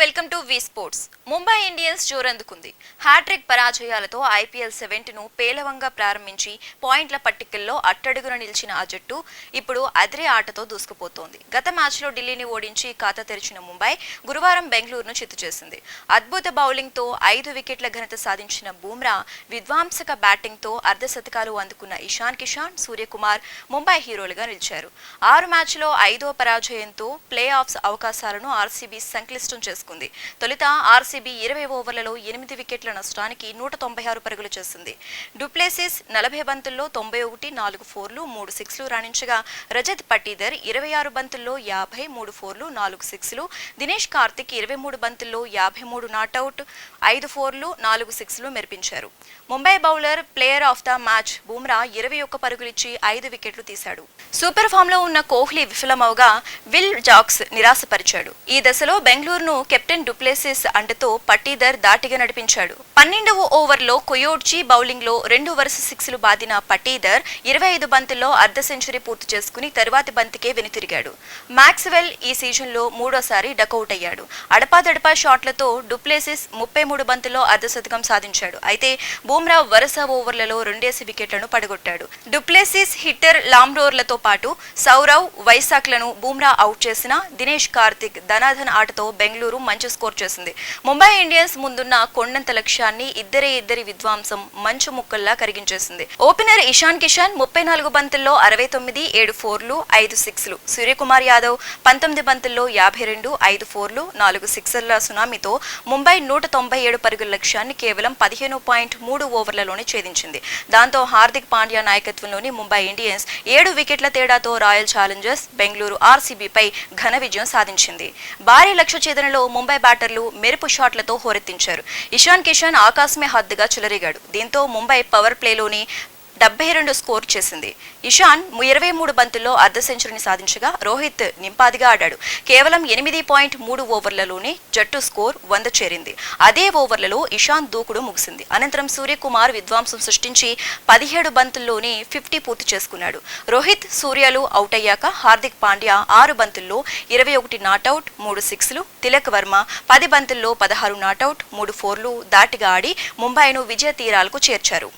Welcome to V sports. Mumbai Indians జోరందుకుంది. Hattrick పరాజయాలతో IPL seventeen పేలవంగా ప్రారంభించి పాయింట్ల పట్టికల్లో అట్టడుగున నిలిచిన ఆ జట్టు ఇప్పుడు అదిరే ఆటతో దూసుకుపోతోంది. గత మ్యాచ్లో ఢిల్లీని ఓడించి ఖాతా తెరిచిన ముంబై గురువారం బెంగళూరును చిత్తు చేసింది. అద్భుత బౌలింగ్తో ఐదు వికెట్ల ఘనత సాధించిన బూమ్రా విధ్వంసక బ్యాటింగ్తో అర్ధశతకాలు అందుకున్న ఇషాన్ కిషాన్ సూర్యకుమార్ ముంబై హీరోలుగా నిలిచారు. ఆరు మ్యాచ్లో ఐదో పరాజయంతో ప్లే ఆఫ్స్ అవకాశాలను ఆర్సీబీ సంక్లిష్టం చేసుకుంది. తొలుత ఆర్సీబీ ఇరవై ఓవర్లలో ఎనిమిది వికెట్ల నష్టానికి నూట తొంభై ఆరు పరుగులు చేసింది. డూప్లేసిస్ నలభై బంతుల్లో తొంభై ఒకటి నాలుగు ఫోర్లు మూడు సిక్స్లు రాణించగా రజత్ పటీదర్ ఇరవై ఆరు బంతుల్లో యాభై మూడు ఫోర్లు నాలుగు సిక్స్లు. దినేష్ కార్తిక్ ఇరవై మూడు బంతుల్లో యాభై మూడు నాటౌట్ ఐదు ఫోర్లు నాలుగు సిక్స్లు మెరిపించారు. Mumbai bowler player of the match Bumrah ఇరవై ఒక్క పరుగులిచ్చి ఐదు వికెట్లు తీశాడు. సూపర్ ఫామ్లో ఉన్న కోహ్లీ విఫలమవగా విల్ జాక్స్ నిరాశపరిచాడు. ఈ దశలో బెంగళూరును కెప్టెన్ డుప్లేసిస్ అండతో పట్టీదర్ దాటిగా నడిపించాడు. పన్నెండవ ఓవర్లో కొయోడ్జీ బౌలింగ్లో రెండు వరుస సిక్స్లు బాదిన పట్టీదర్ ఇరవై ఐదు బంతుల్లో అర్ధ సెంచరీ పూర్తి చేసుకుని తరువాతి బంతికే వెనుతిరిగాడు. మ్యాక్స్వెల్ ఈ సీజన్లో మూడోసారి డకౌట్ అయ్యాడు. అడపాదడపా షాట్లతో డుప్లేసిస్ ముప్పై మూడు బంతుల్లో అర్ధశతకం సాధించాడు. అయితే బూమ్రా వరుస ఓవర్లలో రెండేసి వికెట్లను పడగొట్టాడు. డుప్లేసిస్ హిట్టర్ లామ్రోర్లతో పాటు సౌరవ్ వైశాఖ్లను బూమ్రా అవుట్ చేసిన దినేష్ కార్తిక్ ధనాధన్ ఆటతో బెంగళూరు మంచి స్కోర్ చేసింది. ముంబై ఇండియన్స్ ముందున్న కొండంత లక్ష్యాన్ని ఇద్దరే ఇద్దరి విధ్వంసం మంచు ముక్కల్లా కరిగించేసింది. ఓపెనర్ ఇషాన్ కిషాన్ ముప్పై నాలుగు బంతుల్లో అరవై తొమ్మిది ఏడు ఫోర్లు ఐదు సిక్స్లు. సూర్యకుమార్ యాదవ్ పంతొమ్మిది బంతుల్లో యాభై రెండు ఐదు ఫోర్లు నాలుగు సిక్సర్ల సునామీతో ముంబై నూట తొంభై ఏడు పరుగుల లక్ష్యాన్ని కేవలం పదిహేను పాయింట్ మూడు ఓవర్లలోనే ఛేదించింది. దాంతో హార్దిక్ పాండ్యా నాయకత్వంలోని ముంబై ఇండియన్స్ ఏడు వికెట్ల తేడాతో రాయల్ ఛాలెంజర్స్ బెంగళూరు ఆర్సీబీపై ఘన విజయం సాధించింది. భారీ లక్ష్య ఛేదనలో ముంబై బ్యాటర్లు మెరుపు షాట్లతో హోరెత్తించారు. ఇషాన్ కిషన్ ఆకాశమే హద్దుగా చెలరేగాడు. దీంతో ముంబై పవర్ ప్లేలోని డెబ్బై రెండు స్కోర్ చేసింది. ఇషాన్ ఇరవై మూడు బంతుల్లో అర్ధ సెంచరీని సాధించగా రోహిత్ నింపాదిగా ఆడాడు. కేవలం ఎనిమిది పాయింట్ మూడు ఓవర్లలోనే జట్టు స్కోర్ వంద చేరింది. అదే ఓవర్లలో ఇషాన్ దూకుడు ముగిసింది. అనంతరం సూర్యకుమార్ విధ్వంసం సృష్టించి పదిహేడు బంతుల్లోనే ఫిఫ్టీ పూర్తి చేసుకున్నాడు. రోహిత్ సూర్యలు అవుట్ అయ్యాక హార్దిక్ పాండ్యా ఆరు బంతుల్లో ఇరవై ఒకటి నాటౌట్ మూడు సిక్స్లు. తిలక్ వర్మ పది బంతుల్లో పదహారు నాటౌట్ మూడు ఫోర్లు దాటిగా ఆడి ముంబైను విజయ తీరాలకు చేర్చారు.